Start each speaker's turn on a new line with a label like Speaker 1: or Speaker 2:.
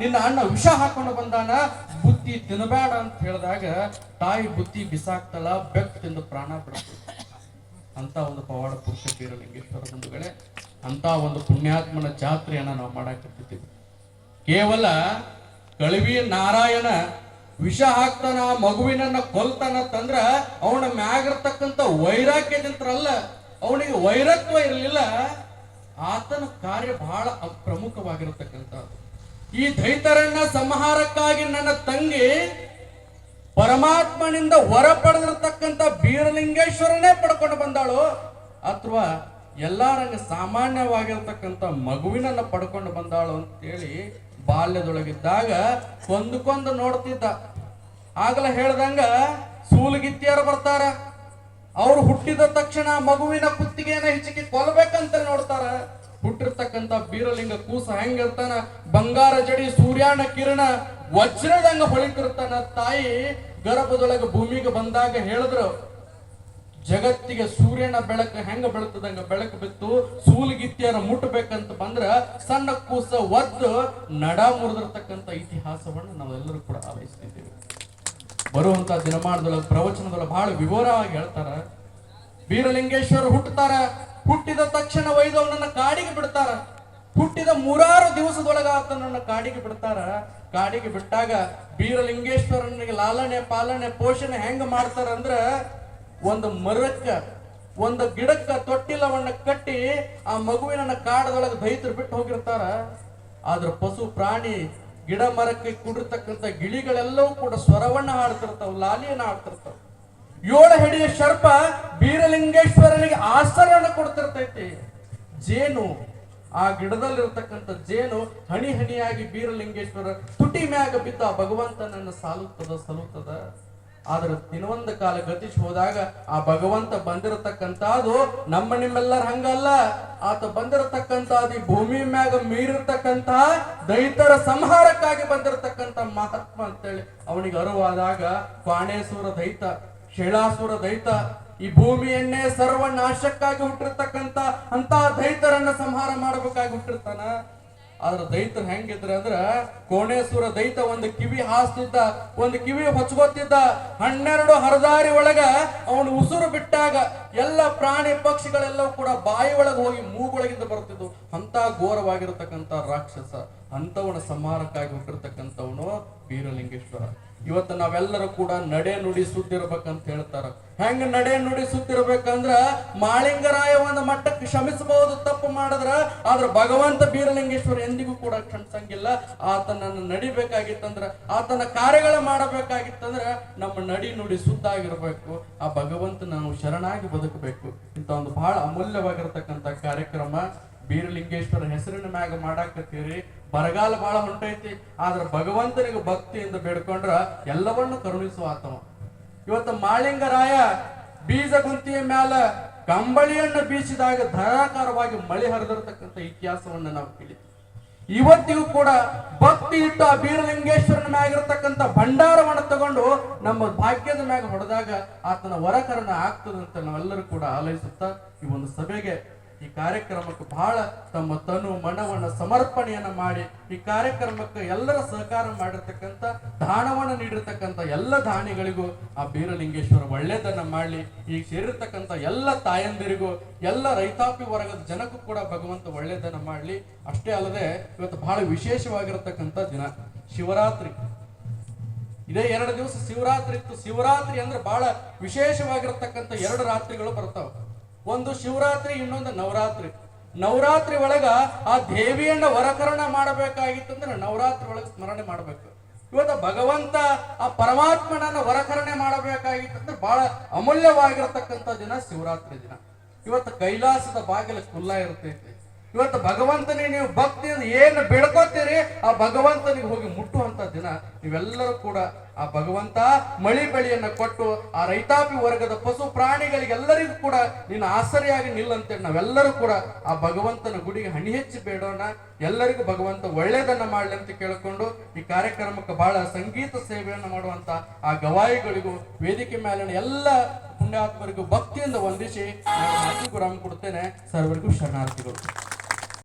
Speaker 1: ನಿನ್ನ ಅಣ್ಣ ವಿಷ ಹಾಕೊಂಡು ಬಂದಾನ? ಬುತ್ತಿ ತಿನ್ನಬೇಡ ಅಂತ ಹೇಳಿದಾಗ ತಾಯಿ ಬುತ್ತಿ ಬಿಸಾಕ್ತಲ್ಲ ಬೆಕ್ ತಿಂದು ಪ್ರಾಣ ಬಿಡುತ್ತೆ. ಅಂತ ಒಂದು ಪವಾಡ ಪುರುಷ ಬೀರಲಿಂಗೇಶ್ವರ ಬಂಧುಗಳೇ, ಅಂತ ಒಂದು ಪುಣ್ಯಾತ್ಮನ ಜಾತ್ರೆಯನ್ನ ನಾವು ಮಾಡಾಕಿರ್ತೀವಿ ಕೇವಲ ಕಳವಿ ನಾರಾಯಣ ವಿಷ ಹಾಕ್ತಾನ, ಮಗುವಿನನ್ನ ಕೊಲ್ತಾನ ತಂದ್ರ ಅವನ ಮ್ಯಾಗಿರ್ತಕ್ಕಂಥ ವೈರಾಗ್ಯದಿಂತ್ರಲ್ಲ, ಅವನಿಗೆ ವೈರತ್ವ ಇರಲಿಲ್ಲ. ಆತನ ಕಾರ್ಯ ಬಹಳ ಪ್ರಮುಖವಾಗಿರತಕ್ಕಂಥದ್ದು ಈ ದೈತರನ್ನ ಸಂಹಾರಕ್ಕಾಗಿ ನನ್ನ ತಂಗಿ ಪರಮಾತ್ಮನಿಂದ ಹೊರ ಪಡೆದಿರತಕ್ಕಂಥ ಬೀರಲಿಂಗೇಶ್ವರನೇ ಪಡ್ಕೊಂಡು ಬಂದಾಳು. ಅಥವಾ ಎಲ್ಲಾರಂಗ ಸಾಮಾನ್ಯವಾಗಿರ್ತಕ್ಕಂಥ ಮಗುವಿನನ್ನ ಪಡ್ಕೊಂಡು ಬಂದಾಳು ಅಂತೇಳಿ ಬಾಲ್ಯದೊಳಗಿದ್ದಾಗ ಕೊಂದುಕೊಂದು ನೋಡ್ತಿದ್ದ. ಆಗಲ ಹೇಳ್ದಂಗ ಸೂಲಗಿತ್ತಿಯರು ಬರ್ತಾರ. ಅವ್ರು ಹುಟ್ಟಿದ ತಕ್ಷಣ ಮಗುವಿನ ಕುತ್ತಿಗೆಯನ್ನ ಹೆಚ್ಚಿಗೆ ಕೊಲ್ಬೇಕಂತ ನೋಡ್ತಾರ. ಹುಟ್ಟಿರ್ತಕ್ಕಂಥ ಬೀರಲಿಂಗ ಕೂಸ ಹೆಂಗಿರ್ತಾನ? ಬಂಗಾರ ಜಡಿ, ಸೂರ್ಯನ ಕಿರಣ, ವಜ್ರದಂಗ ಹೊಳಿತಿರ್ತಾನ ತಾಯಿ. ಗರ್ಭದೊಳಗೆ ಭೂಮಿಗೆ ಬಂದಾಗ ಹೇಳಿದ್ರು, ಜಗತ್ತಿಗೆ ಸೂರ್ಯನ ಬೆಳಕು ಹೆಂಗ ಬೆಳತದಂಗ ಬೆಳಕು ಬಿತ್ತು ಸೂಲಗಿತ್ತಿಯರ ಮುಟ್ಟಬೇಕಂತ ಬಂದ್ರ ಸಣ್ಣ ಕೂಸ ಒದ್ದು ನಡ ಮುರಿದಿರ್ತಕ್ಕಂಥ ಇತಿಹಾಸವನ್ನು ನಾವೆಲ್ಲರೂ ಕೂಡ ಆಲೈಸ್ತಿದ್ದೇವೆ ಬರುವಂತ ದಿನಮಾನದೊಳಗೆ, ಪ್ರವಚನದೊಳಗೆ ಬಹಳ ವಿವರವಾಗಿ ಹೇಳ್ತಾರ. ಬೀರಲಿಂಗೇಶ್ವರ ಹುಟ್ಟುತ್ತಾರ? ಹುಟ್ಟಿದ ತಕ್ಷಣ ಒಯ್ದು ಅವನನ್ನ ಕಾಡಿಗೆ ಬಿಡ್ತಾರ. ಹುಟ್ಟಿದ ಮೂರಾರು ದಿವಸದೊಳಗ ಆತನನ್ನ ಕಾಡಿಗೆ ಬಿಡ್ತಾರ. ಕಾಡಿಗೆ ಬಿಟ್ಟಾಗ ಬೀರಲಿಂಗೇಶ್ವರನಿಗೆ ಲಾಲನೆ, ಪಾಲನೆ, ಪೋಷಣೆ ಹೆಂಗ ಮಾಡ್ತಾರ ಅಂದ್ರ ಒಂದು ಮರಕ್ಕ, ಒಂದು ಗಿಡಕ್ಕ ತೊಟ್ಟಿಲವನ್ನ ಕಟ್ಟಿ ಆ ಮಗುವಿನ ಕಾಡದೊಳಗೆ ದೈತರು ಬಿಟ್ಟು ಹೋಗಿರ್ತಾರ. ಆದ್ರ ಪಶು, ಪ್ರಾಣಿ, ಗಿಡ, ಮರಕ್ಕೆ ಕುಡಿರ್ತಕ್ಕಂಥ ಗಿಳಿಗಳೆಲ್ಲವೂ ಕೂಡ ಸ್ವರವನ್ನ ಹಾಡ್ತಿರ್ತಾವ, ಲಾಲಿಯನ್ನ ಹಾಡ್ತಿರ್ತಾವ. ಏಳು ಹೆಡಿಯ ಶರ್ಪ ಬೀರಲಿಂಗೇಶ್ವರನಿಗೆ ಆಶ್ರಯವನ್ನು ಕೊಡ್ತಿರ್ತೈತಿ. ಜೇನು, ಆ ಗಿಡದಲ್ಲಿರ್ತಕ್ಕಂಥ ಜೇನು ಹನಿ ಹನಿಯಾಗಿ ಬೀರಲಿಂಗೇಶ್ವರ ತುಟಿ ಮ್ಯಾಗ ಬಿದ್ದ ಭಗವಂತನನ್ನು ಸಾಲುತ್ತದ, ಸಲುತ್ತದ. ಆದ್ರೆ ದಿನವೊಂದು ಕಾಲ ಗತಿಸಿ ಹೋದಾಗ ಆ ಭಗವಂತ ಬಂದಿರತಕ್ಕಂಥದ್ದು ನಮ್ಮ ನಿಮ್ಮೆಲ್ಲರ ಹಂಗಲ್ಲ. ಆತ ಬಂದಿರತಕ್ಕಂಥದ್ದು ಈ ಭೂಮಿ ಮ್ಯಾಗ ಮೀರಿರ್ತಕ್ಕಂಥ ದೈತರ ಸಂಹಾರಕ್ಕಾಗಿ ಬಂದಿರತಕ್ಕಂಥ ಮಹಾತ್ಮ ಅಂತೇಳಿ ಅವನಿಗೆ ಅರುವಾದಾಗ, ಕ್ವಾಣೇಶ್ವರ ದೈತ, ಶೇಳಾಸುರ ದೈತ ಈ ಭೂಮಿಯನ್ನೇ ಸರ್ವ ನಾಶಕ್ಕಾಗಿ ಹುಟ್ಟಿರ್ತಕ್ಕಂಥ ಅಂತ ದೈತರನ್ನ ಸಂಹಾರ ಮಾಡಬೇಕಾಗಿ ಹುಟ್ಟಿರ್ತಾನ? ಆದ್ರ ದೈತರು ಹೆಂಗಿದ್ರೆ ಅಂದ್ರ ಕೋಣೇಶ್ವರ ದೈತ ಒಂದು ಕಿವಿ ಹಾಸ್ತಿದ್ದ, ಒಂದು ಕಿವಿ ಹೊಚ್ಕೊತಿದ್ದ, ಹನ್ನೆರಡು ಹರದಾರಿ ಒಳಗ ಅವನು ಉಸಿರು ಬಿಟ್ಟಾಗ ಎಲ್ಲ ಪ್ರಾಣಿ ಪಕ್ಷಿಗಳೆಲ್ಲವೂ ಕೂಡ ಬಾಯಿ ಒಳಗೆ ಹೋಗಿ ಮೂಗೊಳಗಿಂದ ಬರ್ತಿದ್ವು ಅಂತ ಘೋರವಾಗಿರತಕ್ಕಂತ ರಾಕ್ಷಸ. ಅಂತವನ ಸಂಹಾರಕ್ಕಾಗಿ ಹುಟ್ಟಿರ್ತಕ್ಕಂಥವನು ವೀರಲಿಂಗೇಶ್ವರ. ಇವತ್ತು ನಾವೆಲ್ಲರೂ ಕೂಡ ನಡೆ ನುಡಿ ಸುದ್ದಿರ್ಬೇಕಂತ ಹೇಳ್ತಾರ. ಹೆಂಗ ನಡೆ ನುಡಿ ಸುದ್ದಿರ್ಬೇಕಂದ್ರ ಮಾಳಿಂಗರಾಯ ಒಂದು ಮಟ್ಟಕ್ಕೆ ಕ್ಷಮಿಸಬಹುದು, ತಪ್ಪು ಮಾಡಿದ್ರ ಆದ್ರ ಭಗವಂತ ಬೀರಲಿಂಗೇಶ್ವರ ಎಂದಿಗೂ ಕೂಡ ಕ್ಷಮಿಸಂಗಿಲ್ಲ. ಆತನನ್ನು ನಡಿಬೇಕಾಗಿತ್ತಂದ್ರ, ಆತನ ಕಾರ್ಯಗಳ ಮಾಡಬೇಕಾಗಿತ್ತಂದ್ರ ನಮ್ಮ ನಡಿ ನುಡಿ ಸುದ್ದಾಗಿರ್ಬೇಕು ಆ ಭಗವಂತ ನಾವು ಶರಣಾಗಿ ಬದುಕಬೇಕು. ಇಂಥ ಒಂದು ಬಹಳ ಅಮೂಲ್ಯವಾಗಿರ್ತಕ್ಕಂಥ ಕಾರ್ಯಕ್ರಮ. ಬೀರಲಿಂಗೇಶ್ವರ ಹೆಸರಿನ ಮ್ಯಾಗ ಮಾಡಾಕತ್ತೀರಿ ಬರಗಾಲ ಬಹಳ ಹೊಂಟೈತಿ. ಆದ್ರ ಭಗವಂತನಿಗೆ ಭಕ್ತಿಯಿಂದ ಬೇಡ್ಕೊಂಡ್ರ ಎಲ್ಲವನ್ನು ಕರುಣಿಸುವ ಆತವ. ಇವತ್ತು ಮಾಳಿಂಗರಾಯ ಬೀಜ ಗುಂತಿಯ ಮ್ಯಾಲ ಕಂಬಳಿಯನ್ನು ಬೀಸಿದಾಗ ಧಾರಾಕಾರವಾಗಿ ಮಳೆ ಹರಿದಿರತಕ್ಕಂಥ ಇತಿಹಾಸವನ್ನು ನಾವು ಕೇಳಿದ್ವಿ ಇವತ್ತಿಗೂ ಕೂಡ ಭಕ್ತಿ ಇಟ್ಟು ಆ ಬೀರಲಿಂಗೇಶ್ವರನ ಮ್ಯಾಗಿರ್ತಕ್ಕಂಥ ಭಂಡಾರವನ್ನು ತಗೊಂಡು ನಮ್ಮ ಭಾಗ್ಯದ ಮ್ಯಾಗ ಹೊಡೆದಾಗ ಆತನ ವರಕರಣ ಆಗ್ತದಂತ ನಾವೆಲ್ಲರೂ ಕೂಡ ಆಲೈಸುತ್ತಾ ಈ ಒಂದು ಸಭೆಗೆ ಈ ಕಾರ್ಯಕ್ರಮಕ್ಕೆ ಬಹಳ ತಮ್ಮ ತನು ಮನವನ್ನ ಸಮರ್ಪಣೆಯನ್ನ ಮಾಡಿ, ಈ ಕಾರ್ಯಕ್ರಮಕ್ಕೆ ಎಲ್ಲರ ಸಹಕಾರ ಮಾಡಿರ್ತಕ್ಕಂಥ, ದಾನವನ್ನು ನೀಡಿರ್ತಕ್ಕಂಥ ಎಲ್ಲ ದಾನಿಗಳಿಗೂ ಆ ಬೀರಲಿಂಗೇಶ್ವರ ಒಳ್ಳೇದನ್ನ ಮಾಡಲಿ. ಈಗ ಸೇರಿರ್ತಕ್ಕಂಥ ಎಲ್ಲ ತಾಯಂದಿರಿಗೂ, ಎಲ್ಲ ರೈತಾಪಿ ವರ್ಗದ ಜನಕ್ಕೂ ಕೂಡ ಭಗವಂತ ಒಳ್ಳೇದನ್ನ ಮಾಡಲಿ. ಅಷ್ಟೇ ಅಲ್ಲದೆ ಇವತ್ತು ಬಹಳ ವಿಶೇಷವಾಗಿರತಕ್ಕಂಥ ದಿನ, ಶಿವರಾತ್ರಿ. ಇದೇ ಎರಡು ದಿವಸ ಶಿವರಾತ್ರಿ ಇತ್ತು. ಶಿವರಾತ್ರಿ ಅಂದ್ರೆ ಬಹಳ ವಿಶೇಷವಾಗಿರತಕ್ಕಂಥ ಎರಡು ರಾತ್ರಿಗಳು ಬರ್ತಾವ. ಒಂದು ಶಿವರಾತ್ರಿ, ಇನ್ನೊಂದು ನವರಾತ್ರಿ. ನವರಾತ್ರಿ ಒಳಗ ಆ ದೇವಿಯನ್ನ ವರಕರಣ ಮಾಡಬೇಕಾಗಿತ್ತಂದ್ರೆ ನವರಾತ್ರಿ ಒಳಗೆ ಸ್ಮರಣೆ ಮಾಡಬೇಕು. ಇವತ್ತು ಭಗವಂತ ಆ ಪರಮಾತ್ಮನನ್ನ ವರಕರಣೆ ಮಾಡಬೇಕಾಗಿತ್ತಂದ್ರೆ ಬಹಳ ಅಮೂಲ್ಯವಾಗಿರತಕ್ಕಂಥ ದಿನ ಶಿವರಾತ್ರಿ ದಿನ. ಇವತ್ತು ಕೈಲಾಸದ ಬಾಗಿಲು ಖುಲ್ಲ ಇರ್ತೈತಿ. ಇವತ್ತು ಭಗವಂತನಿಗೆ ನೀವು ಭಕ್ತಿಯಿಂದ ಏನು ಬೆಳ್ಕೋತೀರಿ ಆ ಭಗವಂತನಿಗೆ ಹೋಗಿ ಮುಟ್ಟುವಂತ ದಿನ ನೀವೆಲ್ಲರೂ ಕೂಡ ಆ ಭಗವಂತ ಮಳಿ ಬೆಳೆಯನ್ನ ಕೊಟ್ಟು ಆ ರೈತಾಪಿ ವರ್ಗದ ಪಶು ಪ್ರಾಣಿಗಳಿಗೆಲ್ಲರಿಗೂ ಕೂಡ ನಿನ್ನ ಆಸರೆಯಾಗಿ ನಿಲ್ಲಂತೇಳಿ ನಾವೆಲ್ಲರೂ ಕೂಡ ಆ ಭಗವಂತನ ಗುಡಿಗೆ ಹಣಿ ಹೆಚ್ಚಿ ಬೇಡೋಣ. ಎಲ್ಲರಿಗೂ ಭಗವಂತ ಒಳ್ಳೇದನ್ನ ಮಾಡಲಿ ಅಂತ ಕೇಳಿಕೊಂಡು ಈ ಕಾರ್ಯಕ್ರಮಕ್ಕೆ ಬಹಳ ಸಂಗೀತ ಸೇವೆಯನ್ನು ಮಾಡುವಂತ ಆ ಗವಾಯಿಗಳಿಗೂ ವೇದಿಕೆ ಮೇಲಿನ ಎಲ್ಲ ಪುಣ್ಯಾತ್ಮರಿಗೂ ಭಕ್ತಿಯಿಂದ ವಂದಿಸಿ ನಾನು ಕೊಡ್ತೇನೆ. ಸರ್ವರಿಗೂ ಶರಣಾರ್ಥಿಗಳು.